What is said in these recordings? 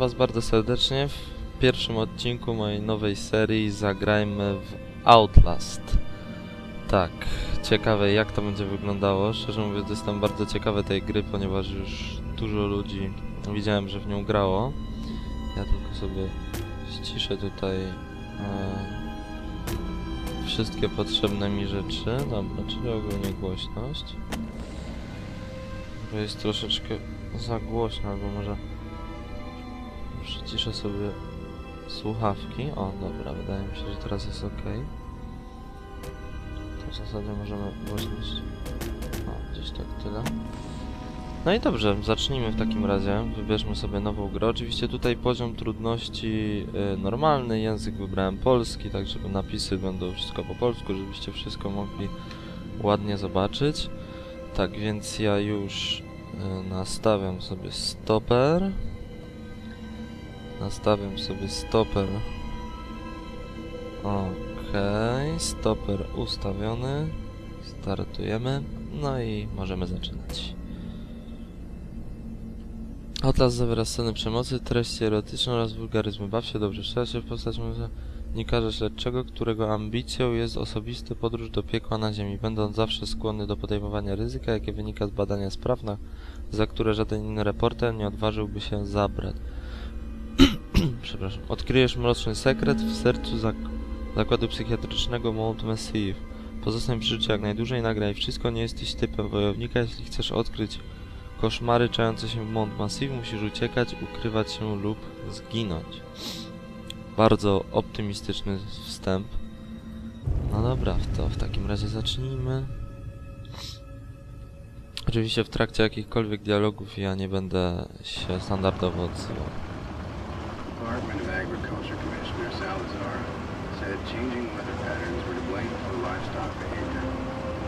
Was bardzo serdecznie w pierwszym odcinku mojej nowej serii Zagrajmy w Outlast. Tak, ciekawe jak to będzie wyglądało. Szczerze mówiąc jestem bardzo ciekawy tej gry, ponieważ już dużo ludzi widziałem, że w nią grało. Ja tylko sobie ściszę tutaj e, wszystkie potrzebne mi rzeczy. Dobra, czyli ogólnie głośność. Bo jest troszeczkę za głośno, albo może przyciszę sobie słuchawki. O, dobra, wydaje mi się, że teraz jest ok. To w zasadzie możemy głośność. O, gdzieś tak tyle. No i dobrze, zacznijmy w takim razie. Wybierzmy sobie nową grę. Oczywiście tutaj poziom trudności y, normalny, język wybrałem polski, tak żeby napisy będą wszystko po polsku, żebyście wszystko mogli ładnie zobaczyć. Tak więc ja już y, nastawiam sobie stoper. Nastawiam sobie stoper. Okej, stoper ustawiony. Startujemy. No i możemy zaczynać. Atlas zawiera sceny przemocy, treści erotyczne oraz wulgaryzmy. Baw się dobrze, wciela się w postać dziennikarza śledczego, którego ambicją jest osobista podróż do piekła na ziemi, będąc zawsze skłonny do podejmowania ryzyka, jakie wynika z badania spraw, za które żaden inny reporter nie odważyłby się zabrać. Przepraszam. Odkryjesz mroczny sekret w sercu zak zakładu psychiatrycznego Mount Massive. Pozostań przy życiu jak najdłużej, nagraj wszystko, nie jesteś typem wojownika, jeśli chcesz odkryć koszmary czające się w Mount Massive, musisz uciekać, ukrywać się lub zginąć. Bardzo optymistyczny wstęp. No dobra, to w takim razie zacznijmy. Oczywiście w trakcie jakichkolwiek dialogów ja nie będę się standardowo odzywał. Department of Agriculture Commissioner Salazar said changing weather patterns were to blame for livestock behavior.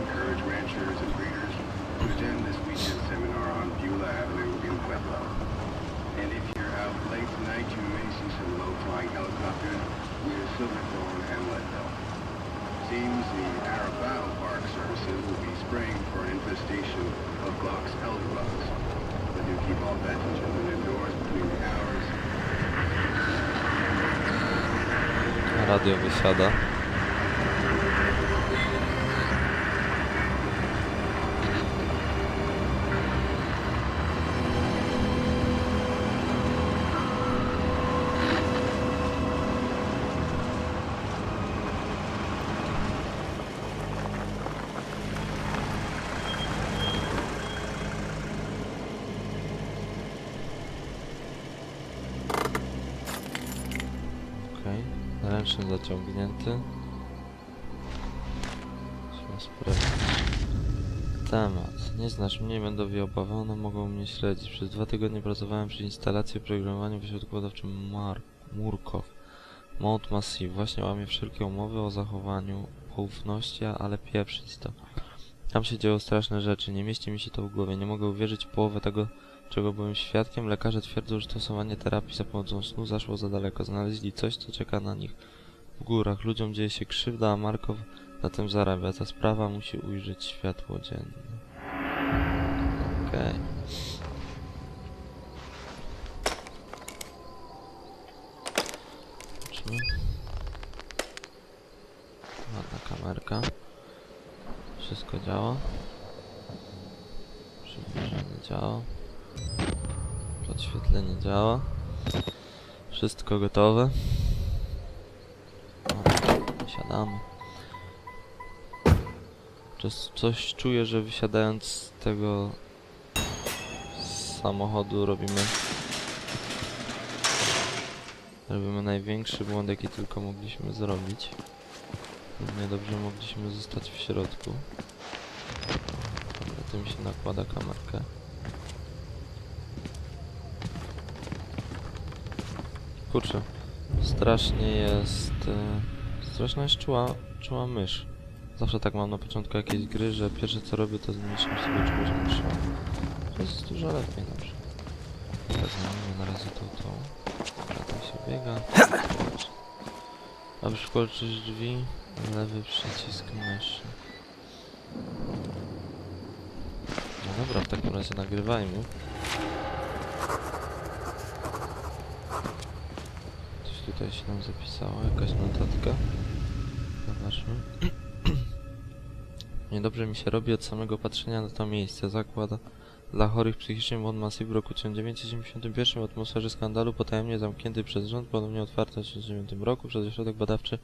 Encourage ranchers and breeders to attend this weekend seminar on Beulah Avenue in Pueblo. And if you're out late tonight, you may see some low-flying helicopters near Silverthorne and Leadville. Seems the Arabao Park Services will be spraying for an infestation of box elder bugs. Radio wysiada. Nie znasz mnie, będę wyobawiony, mogą mnie śledzić. Przez dwa tygodnie pracowałem przy instalacji oprogramowania w ośrodku badawczym Mar Murkow. Mount Massive. Właśnie łamie wszelkie umowy o zachowaniu poufności, ale pieprzyć to. Tam się dzieją straszne rzeczy, nie mieści mi się to w głowie, nie mogę uwierzyć połowę tego, czego byłem świadkiem. Lekarze twierdzą, że stosowanie terapii za pomocą snu zaszło za daleko. Znaleźli coś, co czeka na nich w górach. Ludziom dzieje się krzywda, a Markow na tym zarabia. Ta sprawa musi ujrzeć światło dzienne. Okej. Zobaczmy. Ładna kamerka. Wszystko działa. Przybliżenie działa. Podświetlenie działa. Wszystko gotowe. Siadamy. Czas- Coś czuję, że wysiadając z tego samochodu robimy robimy największy błąd jaki tylko mogliśmy zrobić. Równie dobrze mogliśmy zostać w środku. Dobra, tym się nakłada kamerkę. Kurczę, strasznie jest... E, straszna jest czuła, czuła mysz. Zawsze tak mam na początku jakiejś gry, że pierwsze co robię to zmniejszam sobie czułość myszy. To jest dużo lepiej przykład. Wezmijmy na razie tą tą. Tam się biega. Aby przykolczyć drzwi, lewy przycisk myszy. No dobra, w takim razie nagrywajmy. tutaj się nam zapisało? Jakaś notatka? Zobaczmy. Niedobrze mi się robi od samego patrzenia na to miejsce. Zakłada dla chorych psychicznie Młot Massive w roku 1991 w atmosferze skandalu potajemnie zamknięty przez rząd, ponownie otwarty w 1999 roku przez ośrodek badawczy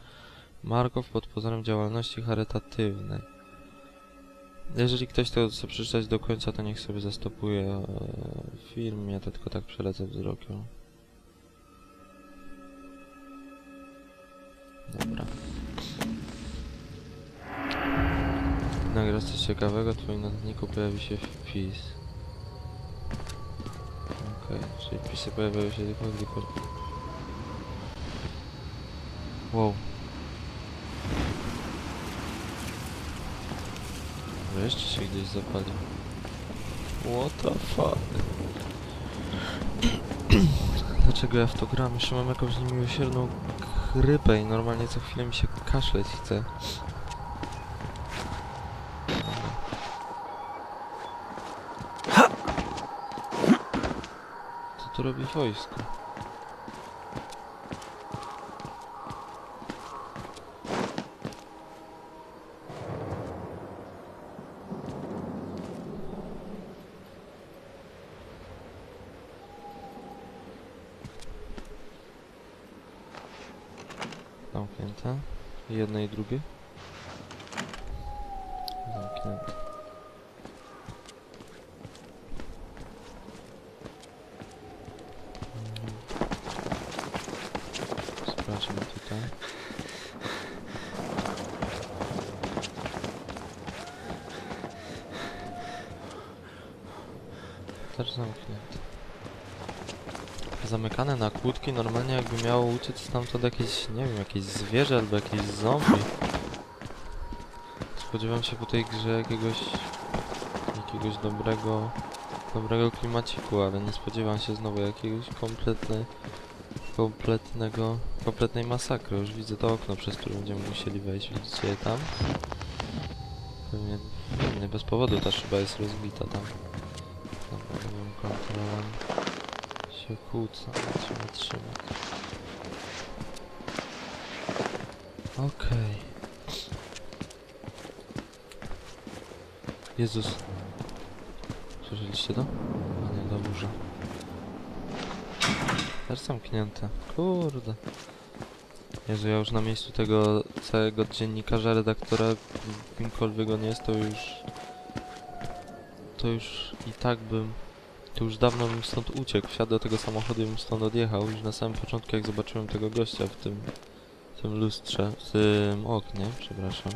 Markow pod pozorem działalności charytatywnej. Jeżeli ktoś to chce przeczytać do końca, to niech sobie zastopuje e, film, ja to tylko tak przelecę wzrokiem. Dobra. Nagrasz coś ciekawego, w twoim notatniku pojawi się wpis. Okej, czyli wpisy pojawiają się tylko gdy... ko- Wow. Wreszcie się gdzieś zapalił. What the fuck? Dlaczego ja w to gram? Jeszcze mam jakąś niemiłosierną chrypę i normalnie co chwilę mi się kaszleć chce. Tu robi wojsko? Zamknięte. Jedne i drugie. Zamknięte. Mhm. Sprawdźmy tutaj. Też. Zamykane na kłódki, normalnie jakby miało uciec stamtąd jakieś, nie wiem, jakieś zwierzę albo jakieś zombie. Spodziewam się po tej grze jakiegoś, jakiegoś dobrego, dobrego klimaciku, ale nie spodziewam się znowu jakiegoś kompletnej, kompletnego, kompletnej masakry. Już widzę to okno, przez które będziemy musieli wejść. Widzicie je tam? Pewnie, pewnie bez powodu ta szyba jest rozbita tam. Się kłócą, trzeba trzymać. Okej. Jezus. Słyszeliście to? A nie, dobrze. Też zamknięte. Kurde. Jezu, ja już na miejscu tego całego dziennikarza, redaktora, kimkolwiek on jest, to już... To już i tak bym... To już dawno bym stąd uciekł. Wsiadł do tego samochodu i bym stąd odjechał. Już na samym początku, jak zobaczyłem tego gościa w tym... W tym lustrze, w tym oknie, przepraszam.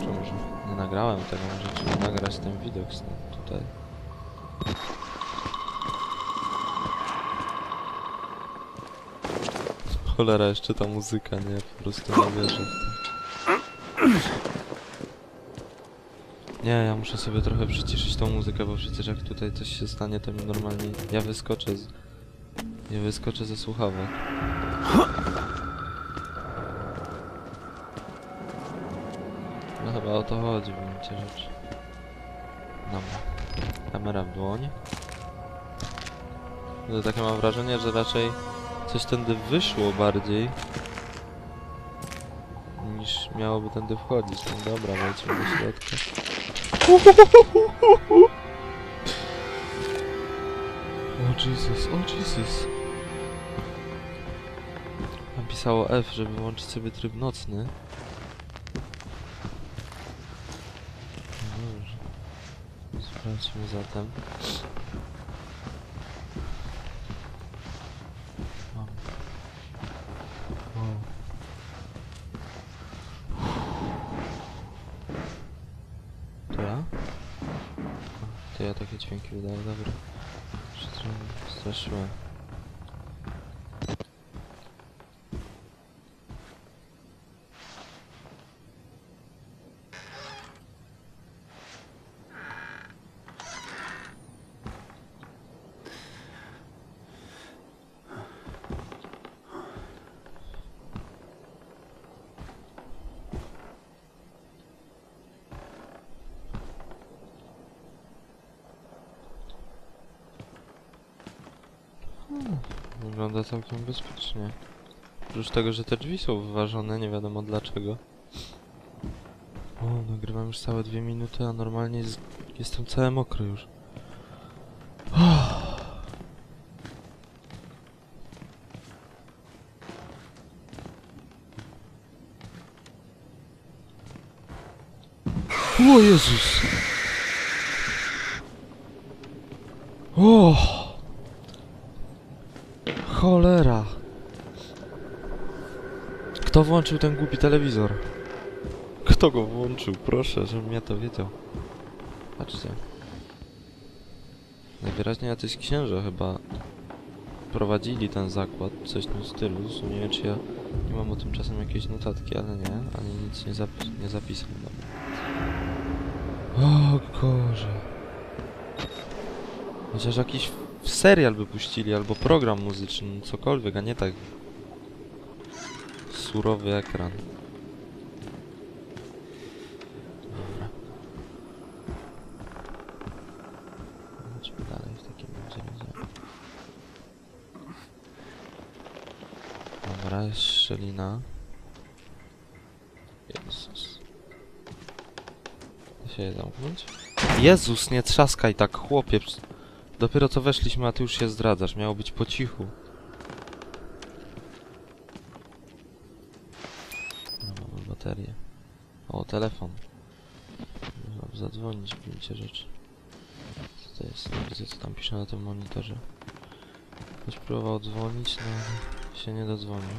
Czy może nie nagrałem tego, może trzeba nagrać ten widok tutaj. Cholera, jeszcze ta muzyka, nie? Po prostu nie wierzę. Nie, ja muszę sobie trochę przyciszyć tą muzykę, bo przecież jak tutaj coś się stanie, to mi normalnie... Ja wyskoczę z... Ja wyskoczę ze słuchawek. No chyba o to chodzi w gruncie rzeczy. Dobra. Kamera w dłoń. No takie mam wrażenie, że raczej coś tędy wyszło bardziej niż miałoby tędy wchodzić. No dobra, wejdźmy do środka. O Jesus, o Jesus. Napisało F, żeby włączyć sobie tryb nocny. No dobrze. Sprawdźmy zatem. Wygląda całkiem bezpiecznie. Oprócz tego, że te drzwi są wyważone, nie wiadomo dlaczego. O, nagrywam już całe dwie minuty, a normalnie jest, jestem cały mokry już. O Jezus! O! Cholera! Kto włączył ten głupi telewizor? Kto go włączył? Proszę, żebym ja to wiedział. Patrzcie. Najwyraźniej jacyś księża chyba prowadzili ten zakład, coś w tym stylu. Zresztą nie wiem, czy ja nie mam o tym czasem jakieś notatki, ale nie, ani nic nie, zapi nie zapisał. Dobra. O Boże. Chociaż jakiś serial by puścili, albo program muzyczny, no cokolwiek, a nie tak surowy ekran. Dobra. Chodźmy dalej w takim razie. Dobra, jest. Jezus. Się je zamknąć? Jezus, nie trzaskaj tak, chłopie. Dopiero co weszliśmy, a ty już się zdradzasz. Miało być po cichu. No, mamy baterię. O, telefon. Można zadzwonić w gruncie rzeczy. Co to jest? Nie widzę, co tam pisze na tym monitorze. Ktoś próbował dzwonić, no ale się nie dodzwonił.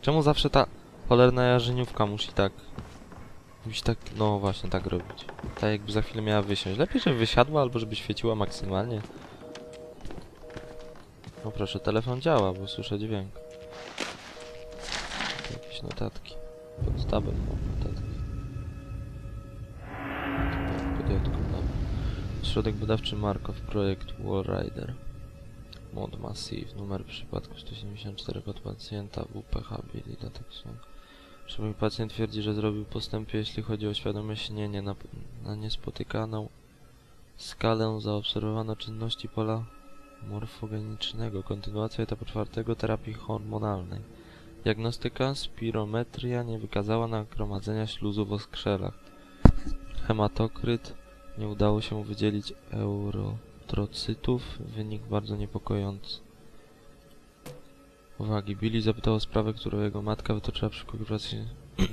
Czemu zawsze ta cholerna jarzeniówka musi tak... Musi tak, no właśnie, tak robić. Tak jakby za chwilę miała wysiąść. Lepiej, żeby wysiadła, albo żeby świeciła maksymalnie. No proszę, telefon działa, bo słyszę dźwięk. Jakieś notatki. Pod tabem mam notatki. Podjętko, dobra. Środek badawczy Markow, projekt Wallrider. Mod Massive, numer przypadku 174 kod pacjenta, WPH, habilitatek są. Przynajmniej pacjent twierdzi, że zrobił postępy, jeśli chodzi o świadome śnienie. Na, na niespotykaną skalę zaobserwowano czynności pola morfogenicznego. Kontynuacja etapu czwartego terapii hormonalnej. Diagnostyka spirometria nie wykazała nagromadzenia śluzu w oskrzelach. Hematokryt nie udało się wydzielić eurotrocytów. Wynik bardzo niepokojący. Uwagi, Billy zapytał o sprawę, którą jego matka wytoczyła przy konkursacji.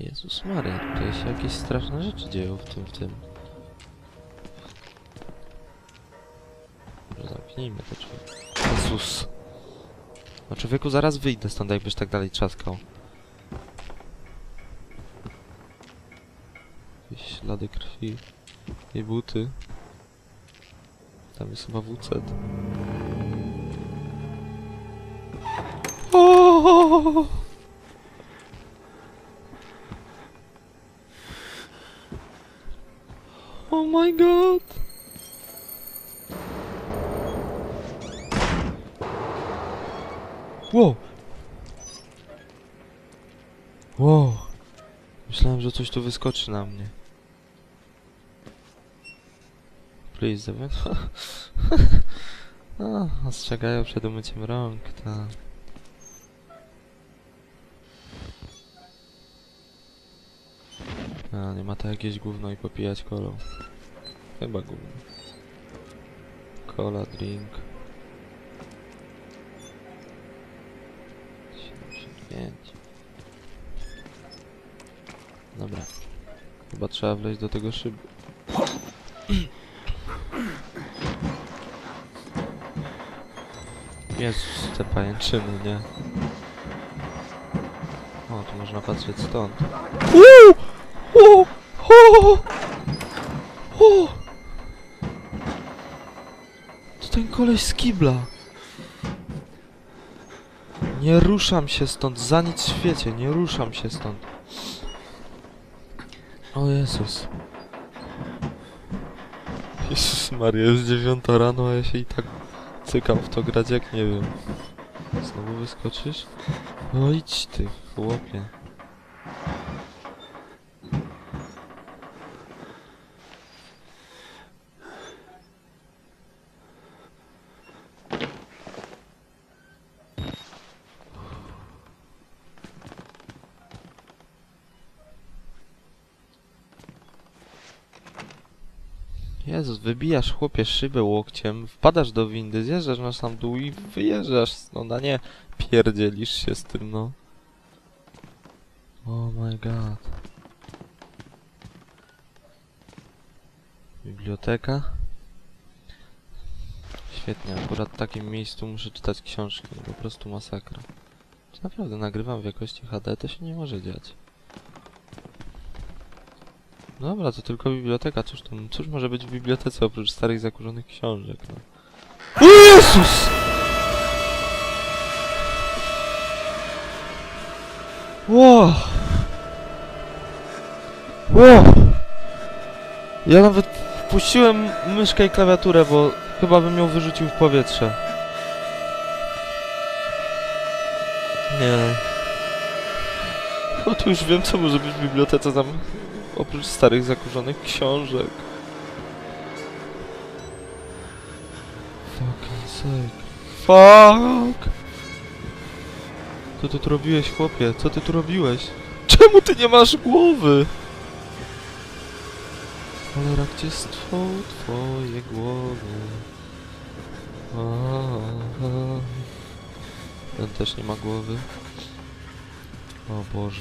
Jezus Maria, tutaj się jakieś straszne rzeczy dzieją w tym, w tym. Może zamknijmy te drzwi. Jezus. No człowieku, zaraz wyjdę stąd, jakbyś tak dalej trzaskał. Jakieś ślady krwi. I buty. Tam jest chyba WC. O! Oh my god! Wow! Wow! Myślałem, że coś tu wyskoczy na mnie. Please, Devin. A, ostrzegają przed umyciem rąk, tak. A, nie ma to jakieś gówno i popijać kolą. Chyba gówno. Cola, drink. 75. Dobra. Chyba trzeba wleźć do tego szybu. Jezus, te pajęczyny, nie? O, tu można patrzeć stąd. Uuu! O! To ten koleś z kibla. Nie ruszam się stąd, za nic w świecie, nie ruszam się stąd. O Jezus. Jezus Maria, jest dziewiąta rano, a ja się i tak cykam w to grać jak nie wiem. Znowu wyskoczysz? No idź ty, chłopie. Jezus, wybijasz chłopie szybę łokciem, wpadasz do windy, zjeżdżasz na sam dół i wyjeżdżasz stąd, a nie pierdzielisz się z tym, no. Oh my god. Biblioteka? Świetnie, akurat w takim miejscu muszę czytać książki, po prostu masakra. Czy naprawdę nagrywam w jakości HD? To się nie może dziać. Dobra, to tylko biblioteka. Cóż, tam, cóż może być w bibliotece oprócz starych, zakurzonych książek, no. O Jezus! Wow! Wow! Ja nawet wpuściłem myszkę i klawiaturę, bo chyba bym ją wyrzucił w powietrze. Nie. No to już wiem, co może być w bibliotece tam oprócz starych, zakurzonych książek. Fucking sake. Fuck! Co ty tu robiłeś, chłopie? Co ty tu robiłeś? Czemu ty nie masz głowy? Cholera, gdzie są twoje głowy? A, Ten też nie ma głowy. O Boże.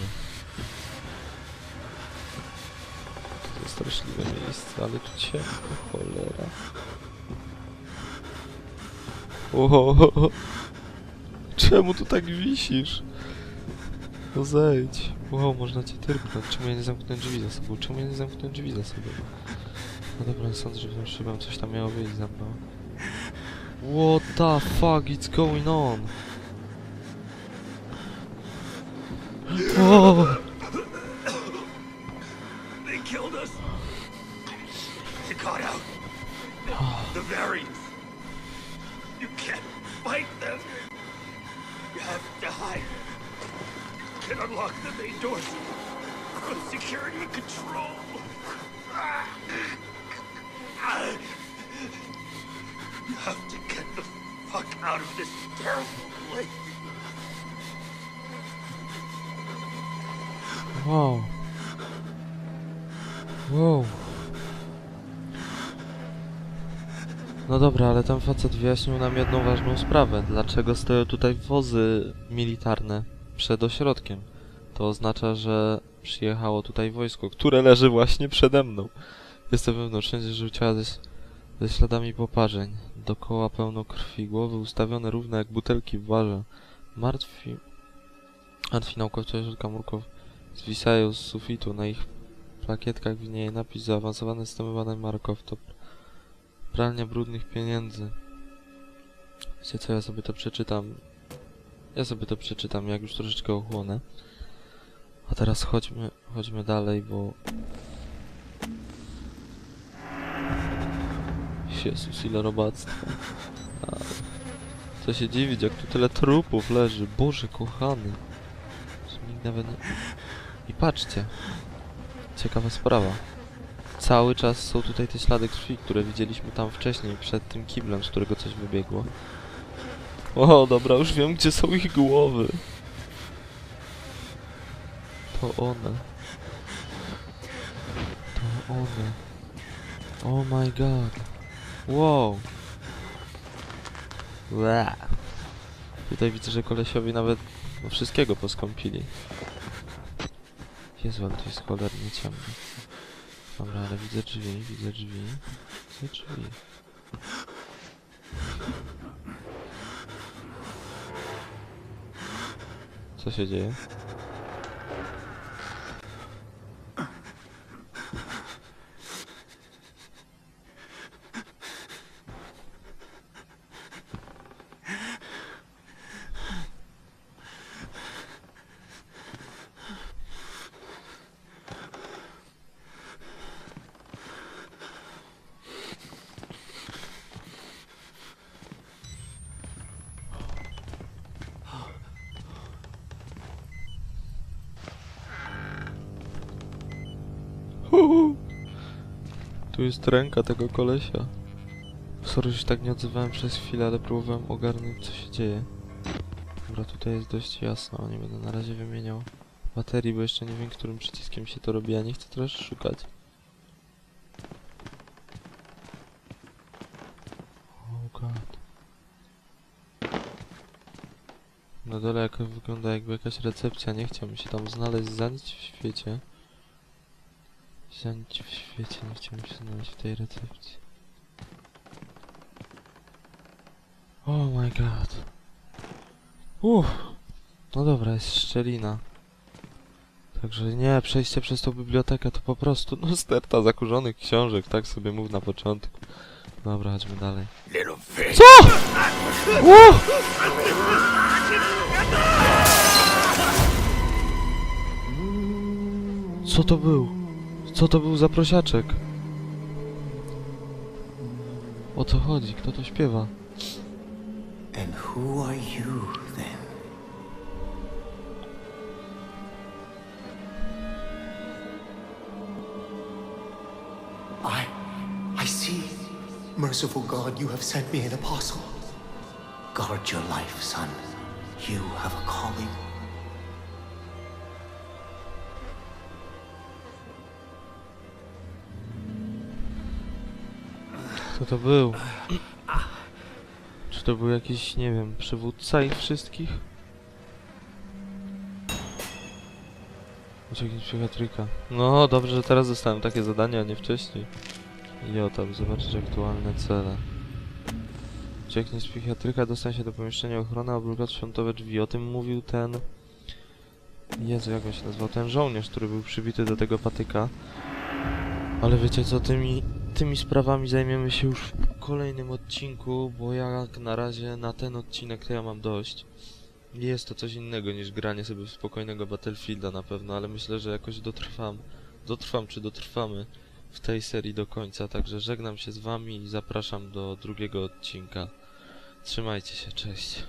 To jest straszliwe miejsce, ale tu ciemno, cholera. O, czemu tu tak wisisz? No zejdź. Wow, można cię tyrknąć. Czemu ja nie zamknąłem drzwi za sobą? Czemu ja nie zamknąłem drzwi za sobą? No dobra, sądzę, że tą szybą coś tam miało wyjść za mną. What the fuck is going on? O! Wow. No dobra, ale ten facet wyjaśnił nam jedną ważną sprawę. Dlaczego stoją tutaj wozy militarne przed ośrodkiem? To oznacza, że przyjechało tutaj wojsko, które leży właśnie przede mną. Jestem wewnątrz, wszędzie życia ze, ze śladami poparzeń. Dokoła pełno krwi, głowy ustawione równe jak butelki w barze. Martwi... Martwi naukowcy ośrodka Murkow zwisają z sufitu. Na ich plakietkach widnieje napis zaawansowany systemy badań Markow. To pralnia brudnych pieniędzy. Wiecie co, ja sobie to przeczytam. Ja sobie to przeczytam, jak już troszeczkę ochłonę. A teraz chodźmy, chodźmy dalej, bo... Jezus, ile robactwa. A, Co się dziwić, jak tu tyle trupów leży. Boże kochany. Nawet nie... I patrzcie. Ciekawa sprawa. Cały czas są tutaj te ślady krwi, które widzieliśmy tam wcześniej, przed tym kiblem, z którego coś wybiegło. O, dobra, już wiem, gdzie są ich głowy. To one. To one. Oh my god. Wow. Ła. Tutaj widzę, że kolesiowi nawet wszystkiego poskąpili. Jezu, ale to jest cholernie ciemno. Dobra, ale widzę drzwi, widzę drzwi. Widzę drzwi. Co się dzieje? Tu jest ręka tego kolesia. Sorry, że tak nie odzywałem przez chwilę, ale próbowałem ogarnąć co się dzieje. Dobra, tutaj jest dość jasno, nie będę na razie wymieniał baterii, bo jeszcze nie wiem, którym przyciskiem się to robi, a ja nie chcę teraz szukać. Oh god. Na dole jak wygląda jakby jakaś recepcja, nie chciałbym się tam znaleźć za nic w świecie. Nic w świecie nie chciał mi się znaleźć w tej recepcji. Oh my god. Uff. No dobra, jest szczelina. Także nie, przejście przez tą bibliotekę to po prostu no sterta zakurzonych książek, tak sobie mów na początku. Dobra, chodźmy dalej. Co?! Ło! Co to był? Co to był za prosiaczek? O co chodzi? Kto to śpiewa? And who are you then? I. I see. Merciful God, you have sent me an apostle. Guard your life, son. You have a calling. Kto to był? Czy to był jakiś, nie wiem, przywódca ich wszystkich? Ucieknij psychiatryka. No, dobrze, że teraz dostałem takie zadanie, a nie wcześniej. Jota, by zobaczyć aktualne cele. Ucieknij z psychiatryka, dostań się do pomieszczenia ochrony, obrót świątowe drzwi. O tym mówił ten... Jezu, jak on się nazywał? Ten żołnierz, który był przybity do tego patyka. Ale wiecie co, tymi, tymi sprawami zajmiemy się już w kolejnym odcinku, bo jak na razie na ten odcinek to ja mam dość. Jest to coś innego niż granie sobie w spokojnego Battlefielda na pewno, ale myślę, że jakoś dotrwam. Dotrwam czy dotrwamy w tej serii do końca, także żegnam się z wami i zapraszam do drugiego odcinka. Trzymajcie się, cześć.